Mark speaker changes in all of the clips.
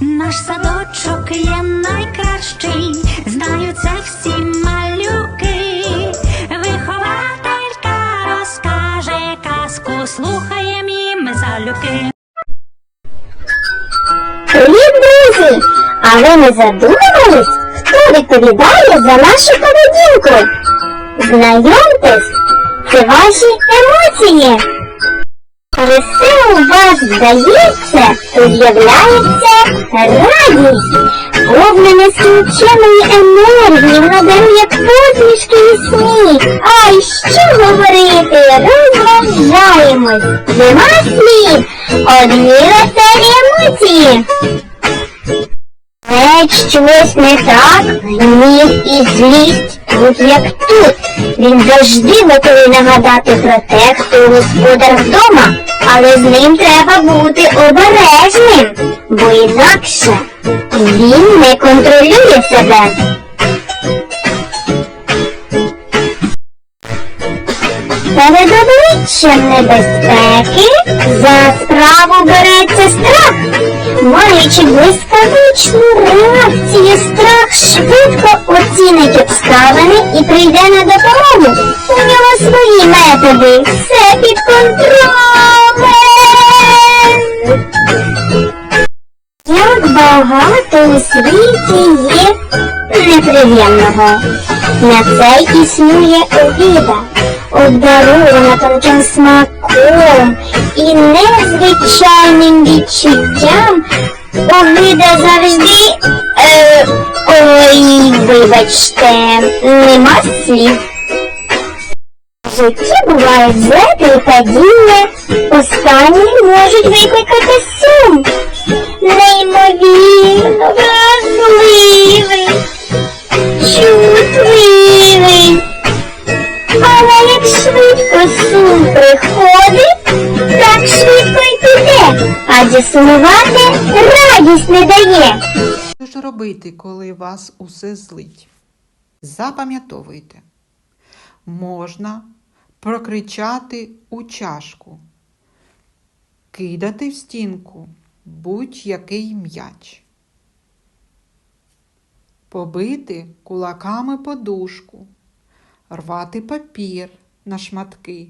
Speaker 1: Наш садочок є найкращий, знають це всі малюки. Вихователька розкаже казку, слухаєм їм залюбки.
Speaker 2: Привіт, друзі! А ви не задумувались, хто відповідає за нашу поведінку? Знайомтесь, це ваші емоції. Коли у вас вдається, то з'являється радість. Повне нескінченої енергії, воно дарує посмішки і сміх. Ай, що говорити, розважаємось. Нема слів, одні веселі емоції. Але щось не так, гнів і злість тут як тут. Він завжди готовий нагадати про те, хто господар вдома, але з ним треба бути обережним, бо інакше він не контролює себе. Перед обличчям небезпеки за справу береться страх. Маючи блискавичну реакцію, страх швидко оцінить обставини і прийде на допомогу. У нього свої методи. Все під контролем. Як багато у світі є неприємного. На це існує обіда, обдарована тонким смаком і незвичайним відчуттям. Обіда завжди. Е, ой, вибачте, нема слів. В житті бувають злети і падіння, останні можуть викликати сум. Неймовірно вразливий, чутливий. Але як швидко сум приходить, так швидко й піде, адже сумувати радість не дає.
Speaker 3: Що ж робити, коли вас усе злить? Запам'ятовуйте, можна прокричати у чашку, кидати в стінку будь-який м'яч, побити кулаками подушку, рвати папір на шматки,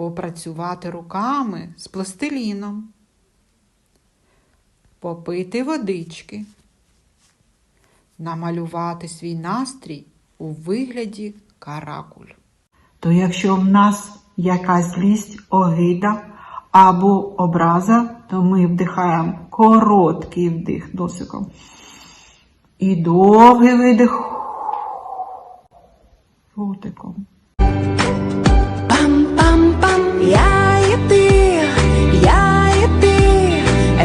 Speaker 3: попрацювати руками з пластиліном попити водички, намалювати свій настрій у вигляді каракуль. То якщо в нас якась злість, огида або образа, то ми вдихаємо короткий вдих носиком і довгий видих ротиком.
Speaker 4: Я і ти, я і ти,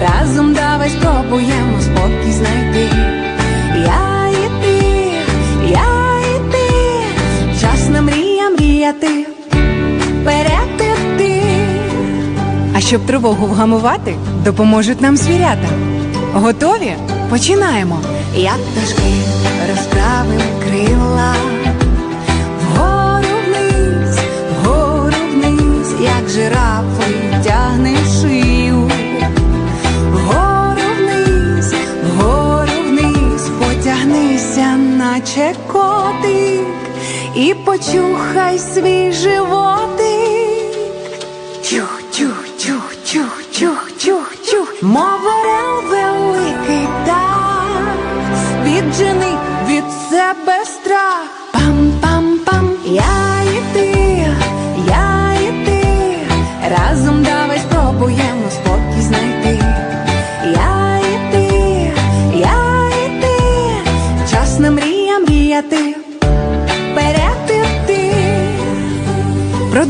Speaker 4: разом давай спробуємо спокій знайти. Я і ти, я і ти, час на мрія мріяти, вперед іти.
Speaker 5: А щоб тривогу
Speaker 4: вгамувати, допоможуть нам звірята. Готові?
Speaker 5: Починаємо.
Speaker 4: Як пташки розправим крила. І почухай свій животик. Чух, чух, чух, чух, чух, чух, чух, мов великий так, віджений від себе страх.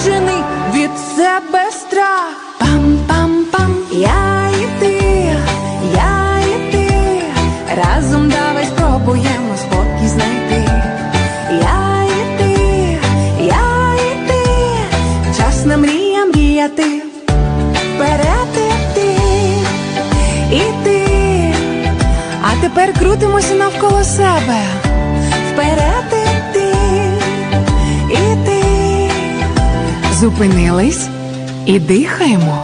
Speaker 4: відроджений від себе страх. Пам-пам-пам, я і ти, я і ти, разом давай спробуємо спокій знайти. Я і ти, я і ти, час на мрія мріяти, вперед і ти, а тепер крутимося навколо себе. Вперед.
Speaker 5: Зупинились
Speaker 4: і дихаємо.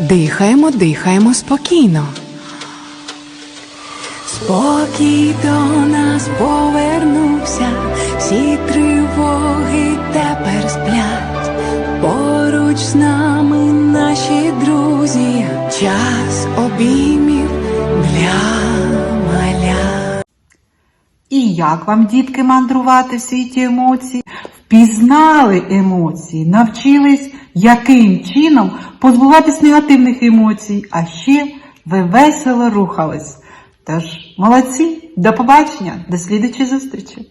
Speaker 5: Дихаємо, дихаємо спокійно.
Speaker 4: Спокій до нас повернувся, всі тривоги тепер сплять. Поруч з нами наші друзі, час обіймів для маля.
Speaker 3: І як вам, дітки, мандрувати в світі емоцій? Впізнали емоції, навчились, яким чином позбуватись негативних емоцій, а ще ви весело рухались. Тож, молодці, до побачення, до слідчої зустрічі!